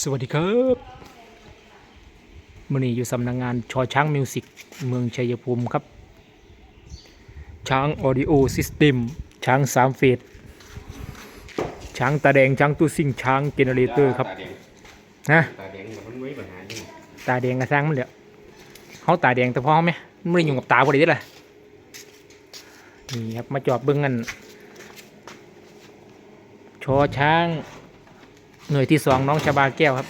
สวัสดีครับมื่อนี้อยู่สำนักงงานชอช้างมิวสิกเมืองชัยภูมิครับ ช้างออดิโอซิสเต็มช้างสามเฟสช้างตาแดงช้างตู้ซิ่งช้างเจเนเรเตอร์ครับนะตาแดงมันไม่ปัญหาที่ตาแดงกระซังมันเดี๋ยวเขาตาแดงแต่พอเขาไหมไม่ได้อยู่กับตาพอดีเด้อล่ะนี่ครับมาจอบเบิ้องกันชอช้าง หน่วยที่สองน้องชาบาแก้วครับ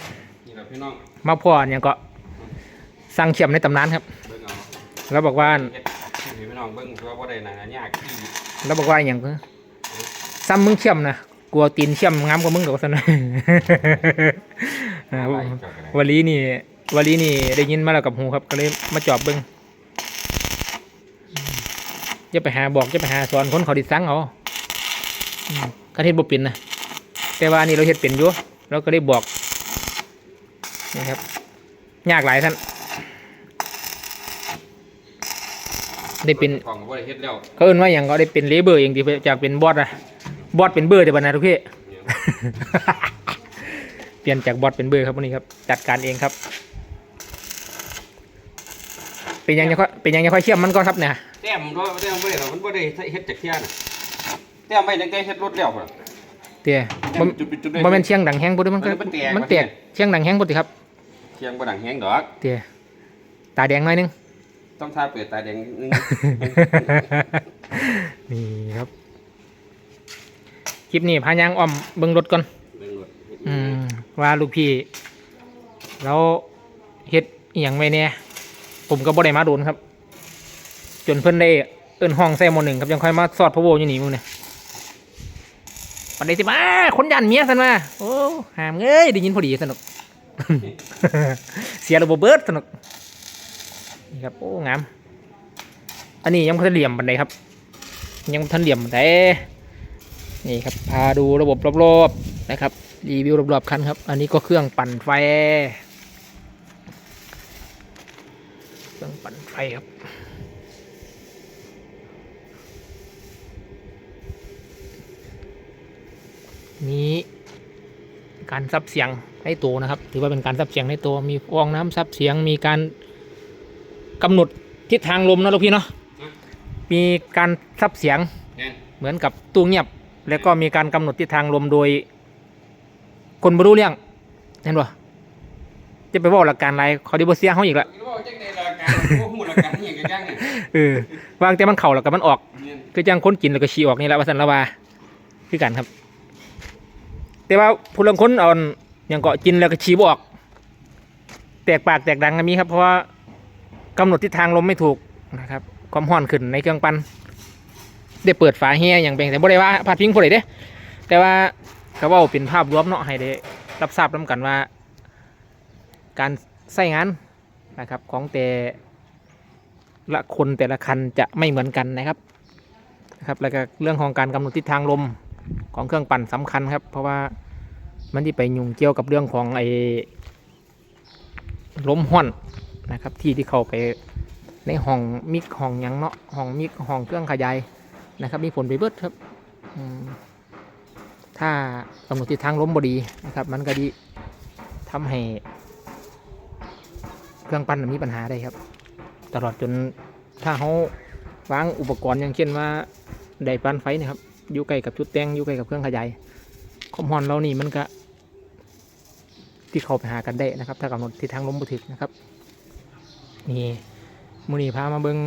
นี่แหละพี่น้องมาพ่อเนี่ยก็สั่งเขียมในตำนานครับ เบิ่งเอาแล้วบอกว่าเฮ็ดให้พี่น้องเบิ่งว่าบ่ได้หนายากที่แล้วบอกว่าอย่างเพิ่นซ้ำมึงเขียมนะกลัวตีนเขียมงามกว่ามึงกับสนะ นะครับไล่เจ้าก็ได้วันนี้นี่วันนี้นี่ได้ยินมาแล้วกับหูครับก็เลยมาจอบเบิ้งจะไปหาบอกจะไปหาสอนคนเขาดิสั่งเอาอืมกระเทศบ่เป็นนะ แต่ว่านี่เราเฮ็ดเป็นอยู่เราก็ได้บอกนี่ครับยากหลายท่านได้เป็นของก็บ่ได้เฮ็ดแล้วเขาเอิ้นว่าอย่างก็ได้เป็นเลเบอร์เองที่จากเป็นบอสอะบอสเป็นเบอร์เดี๋ยวบัดนะทุกพี่เนี่ยเปลี่ยนจากบอสเป็นเบอร์ครับวันนี้ครับ จัดการเองครับ เป็นยังจะค่อยเป็นยังจะค่อยเชื่อมมันก็ครับเนี่ยแต้มบ่แต้มบ่ได้หรอกมันบ่ได้เฮ็ดจากเที่ยน่ะแต้มไม่จังได๋เฮ็ดรถแล้วพุ่น เตี้ยแต้บ่มจุดๆจุดๆได้บ่แม่นเชียงดังแห้งบ่เด้อมันก็มันแตกมันแตกเชียงดังแห้งบ่ติครับเที่ยงบ่ดังแฮงดอก เตี้ยตาแดงหน่อยหนึง ต้องทาเปิดตาแดงนึงนี่ครับ คลิปนี้พายางอ้อมเบิ่งรถก่อนเบิ่งรถอืมว่าลูกพี่แล้วเฮ็ดอหย่างไว้เนี่ยผมก็บ่ได้มาโดนครับ จนเพิ่นได้เอิ้นห้องใส่หมอหนึ่งครับยังค่อยมาสอดพระโวอยู่นี่มึงเนี่ย ปันได้สิมาคนยันเมียสันมาโอ้หามเอ้ยได้ยินพอดีสนุก เสียระบบเบิร์ดสนุกนี่ครับโอ้งามอันนี้ยังทันเหลี่ยมบันไดครับ ยังทันเหลี่ยมบันไดนี่ครับพาดูระบบรอบๆนะครับรีวิวรอบๆคันครับ อันนี้ก็เครื่องปั่นไฟ เครื่องปั่นไฟครับ มีการซับเสียงในตัวนะครับ ถือว่าเป็นการซับเสียงในตัวมีฟองน้ำซับเสียงมีการกำหนดทิศทางลมนะลูกพี่เนาะมีการซับเสียงแน่นเหมือนกับตู้เงียบ แล้วก็มีการกำหนดทิศทางลมโดย คนบรู้เรื่องเห็นป่ะจะไปบอกหลักการอะไรเขาดิบเสียเขาอีกละว่าจังได๋ล่ะการบ่ฮู้หลักการอิหยังกันจังเนี่ยเออวางแต่มันเข่าแล้วก็มันออกเนี่ยคือจังคนกินแล้วก็ฉี่ออกนี่แหละว่าสันละวาคือกันครับ แต่ว่าผู้ลางคนเอาอย่างเกาะกินแล้วก็ฉีบออก แตกปากแตกดังก็มีครับ เพราะว่ากำหนดทิศทางลมไม่ถูกนะครับ ความห้อนขึ้นในเครื่องปั้นได้เปิดฝาเฮียอย่างเป็นแต่บ่ได้ว่าพาดพิงผู้ใดเด้ แต่ว่าก็ว่าเป็นภาพรวมเนาะให้ได้รับทราบน้กันว่า การใช้งานนะครับของแต่ละคนแต่ละคันจะไม่เหมือนกันนะครับนะครับ แล้วก็เรื่องของการกำหนดทิศทางลม ของเครื่องปั่นสำคัญครับ เพราะว่ามันที่ไปยุ่งเกี่ยวกับเรื่องของไอ้ล้มห้อนนะครับ ที่ที่เขาไปในห้องมิกห้องยังเนาะห้องมิกห้องเครื่องขยายนะครับ มีผลไปเบิดครับถ้ากำหนดทิศทางล้มบดีนะครับ มันก็ดีทำให้เครื่องปั้นมีปัญหาได้ครับ ตลอดจนถ้าเขาวางอุปกรณ์อย่างเช่นว่าไดปั้นไฟนะครับ อยู่ใกล้กับชุดแต่งอยู่ใกล้กับเครื่องขยายความร้อนเรานี่มันก็ที่เขาไปหากันได้นะครับ ถ้ากำหนดทิศทางลมบุถึกนะครับนี่มูนีพามาเบิง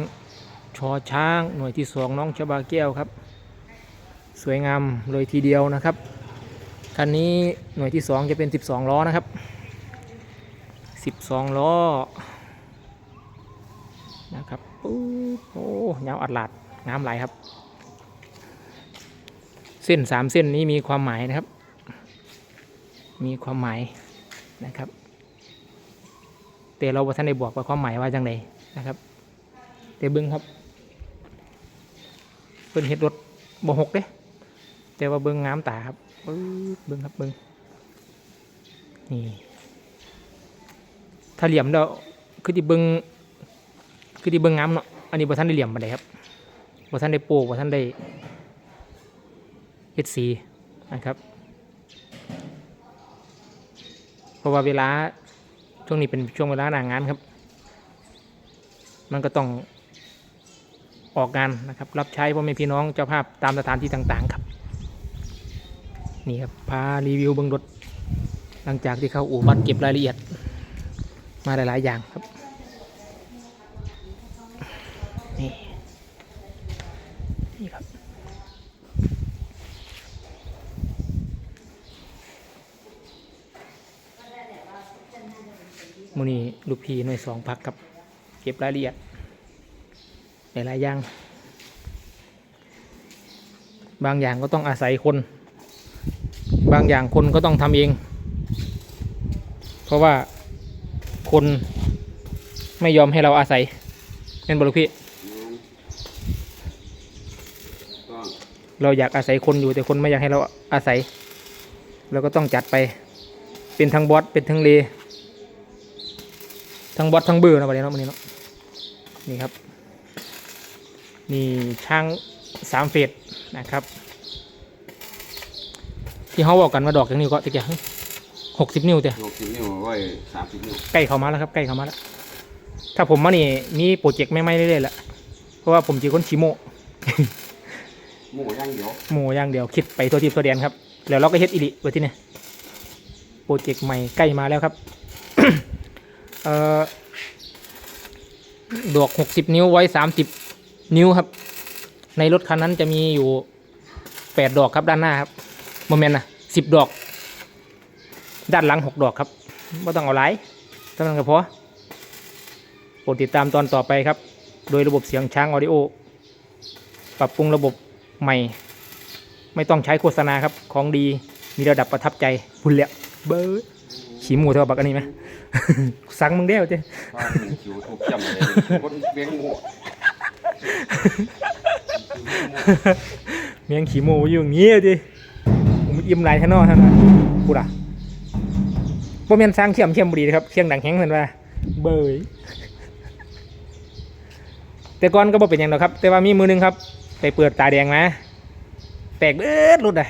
ชอช้างหน่วยที่สองน้องชบาแก้วครับ สวยงามเลยทีเดียวนะครับคันนี้หน่วยที่สองจะเป็น 12 ล้อนะครับ 12 ล้อนะครับปุ๊บโอ้ยาวอัดหลาดงามหลครับ เส้นสามเส้นนี้มีความหมายนะครับ มีความหมายนะครับ แต่เราท่านได้บอกว่าความหมายว่าจังไดนะครับ แต่เบิ้งครับเพิ่นเฮ็ดรถบ่หกเด้แต่ว่าเบิ้งงามตาครับเบิ้งครับเบิ้งนี่ถ้าเหลี่ยมแล้วคือที่เบิ้งคือที่เบิ้งงามเนาะอันนี้บ่ท่านได้เหลี่ยมมาได้ครับบ่ท่านได้โปะบ่ท่านได้ เฮ็ดสีนะครับคราะว่าเวลาช่วงนี้เป็นช่วงเวลาหนางงานครับ มันก็ต้องออกงานนะครับ รับใช้พ่อแม่พี่น้องเจ้าภาพตามสถานที่ต่างๆครับ นี่ครับพารีวิวเบื้องรถหลังจากที่เข้าอู่วัดเก็บรายละเอียดมาหลายๆอย่างครับนี่นี่ครับ มูนีลูกพีหน่วยสองพักครับเก็บรายละเอียดหลายๆอย่าง บางอย่างก็ต้องอาศัยคน บางอย่างคนก็ต้องทำเอง เพราะว่าคนไม่ยอมให้เราอาศัยเป็นบลูกพี่เราอยากอาศัยคนอยู่แต่คนไม่อยากให้เราอาศัย เราก็ต้องจัดไป เป็นทั้งบอสเป็นทั้งเล ทั้งบอสทั้งเบอร์นะวันนี้เนาะวันนี้เนาะนี่ครับนี่ช่างสามเฟสนะครับ ที่เขาบอกกันว่าดอกอย่างนิ้วก็ตะเกียบหกสิบนิ้วแต่หกสิบนิ้วไว้สามสิบนิ้วใกล้เข้ามาแล้วครับใกล้เข้ามาแล้วถ้าผมมานี่มีโปรเจกต์ไม่ไม่เรื่อยๆแหละเพราะว่าผมจีคนชิโมหมูย่างเดียวหมูอย่างเดียวคิดไปตัวทีตัวเดียนครับแล้วเราก็เฮ็ดอิริไว้ที่นี่โปรเจกต์ใหม่ใกล้มาแล้วครับ เอ่อดอกหกสิบนิ้วไว้สามสิบนิ้วครับ ในรถคันนั้นจะมีอยู่แปดดอกครับด้านหน้าครับโมเมนต์นะสิบดอก ด้านหลังหกดอกครับไม่ต้องเอาหลายเท่านั้นก็พอโปรดติดตามตอนต่อไปครับ โดยระบบเสียงช้างออดิโอ ปรับปรุงระบบใหม่ ไม่ต้องใช้โฆษณาครับ ของดีมีระดับประทับใจพุ่นแล้วเบอร์ ขีหมูเท่าบักอันนี้ไหม สั่งมึงเด้วเจ้ว่ามันคิวถูกจำเลยคนเบี้ยงหมูเมียงขีหมูอยู่อย่างนี้ดิผมอิ่มหลายท่านนอท่านนะพูดอะบ่แม่นสร้างเขียมเขียมบุรีนะครับเชียงดังแห้งเห็นว่าเบยแต่ก่อนก็บ่เป็นอย่างหรอกครับ แต่ว่ามีมือหนึงครับ ไปเปิดตาแดงมาแตกเบิดรุดอะ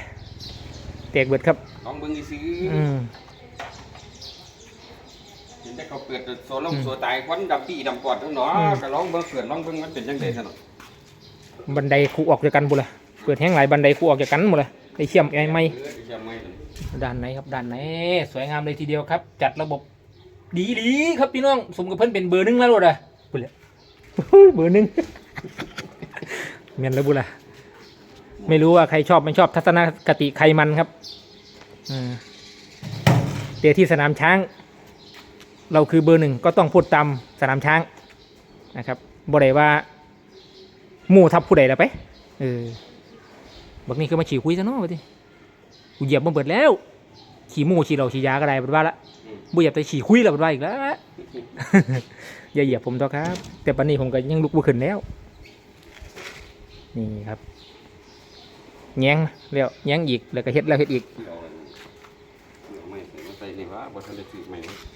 แตกเบิดครับ ลองเบิ่งอีซื้ออืมเห็น แต่เขาเปิดโซลงโซตายควันดำปีดำปอดทั้งหนอก็ลองเบิ่งเปิดลองเบิ่งมันเป็นยังไงซะหน่อยบันไดคูออกจากกันบุเลยเปิดแห้งหลายบันไดคูออกจากกันหมดเลยไอเชื่อมไอไม่เออเชื่อมไม่ตัวนี้ด้านไหนครับด้านไหนสวยงามเลยทีเดียวครับ จัดระบบดีดีๆครับพี่น้องสมกับเพิ่นเป็นเบอร์หนึ่งแล้วเลยบุเลยเฮ้ยเบอร์หนึ่งเมียนแล้วบุละไม่รู้ว่าใครชอบไม่ชอบทัศนคติใครมันครับอืมเตียที่สนามช้าง เราคือเบอร์หนึ่งก็ต้องพูดตามสนามช้างนะครับบ่ได้ว่าหมู่ทับผู้ใดแล้วไปเออบักนี่คือมาฉี่คุยซะเนาะไปดิกูเหยียบมาเบิดแล้ว ขี่หมูขี่เราขี่ยาก็ได้เป็นว่าละบุเหยียบแต่ขี่คุยแล้วเป็นว่าอีกแล้วอย่าเหยียบผมต่อครับ แต่ปันนี้ผมก็ยังลุกบุขึ้นแล้ว นี่ครับแง้งแล้วแง้งอีกแล้วก็เฮ็ดแล้วเฮ็ดอีกที่เอาอันเอาไม่ใส่มาใส่นี่ว่าบ่ทันได้ซื้อใหม่เลยอืมไม่พอโอ้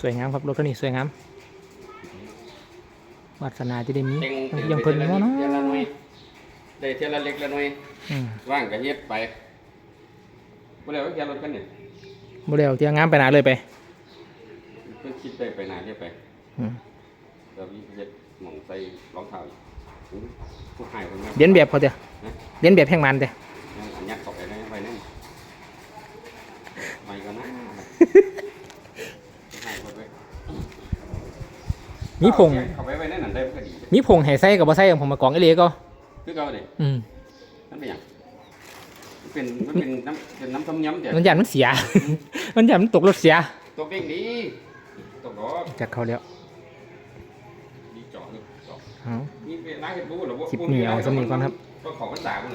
สวยงามครับรถคันนี้สวยงามวาสนาจะได้มีเต็งทั้งยังเพิ่นเนาะเนาะเทียละหน่อยได้เทียละเล็กละหน่อยอืมว่างก็เฮ็ดไปบ่แล้วแกรถกันนี่บ่ได้เอาเตียงงามไปหนาเลยไปเพิ่นคิดไปไปไหนเรียกไปอืมแล้วมีเฮ็ดหม่องใส่รองเท้าอีกอู้ผู้ให้เพิ่นมาเลียนแบบเขาเถอะเลียนแบบแห่งมันเถอะ อันยัดเข้าไปในไปนั่นไม่ก็นะให้เพิ่นไว้ มีผง เข้าไปไว้ในนั้นได้มันก็ดีมีผงให้ใส่กับบ่ใส่ของผมมากองไอเล็กก็คือเก่าดิอืมมันเป็นหยังมันเป็นมันเป็นน้ำเป็นน้ำต้มยำเดี๋ยวมันยันมันเสีย มันยันมันตกรถเสียตัวเก่งดีตัวก็จากเขาแล้วดีเจาะนี่เจาะเอานี่เป็นร้านเห็ดบูหรอคลิปนี้เอาสำนีก่อนครับ ก็ของกันตาบุญล่ะ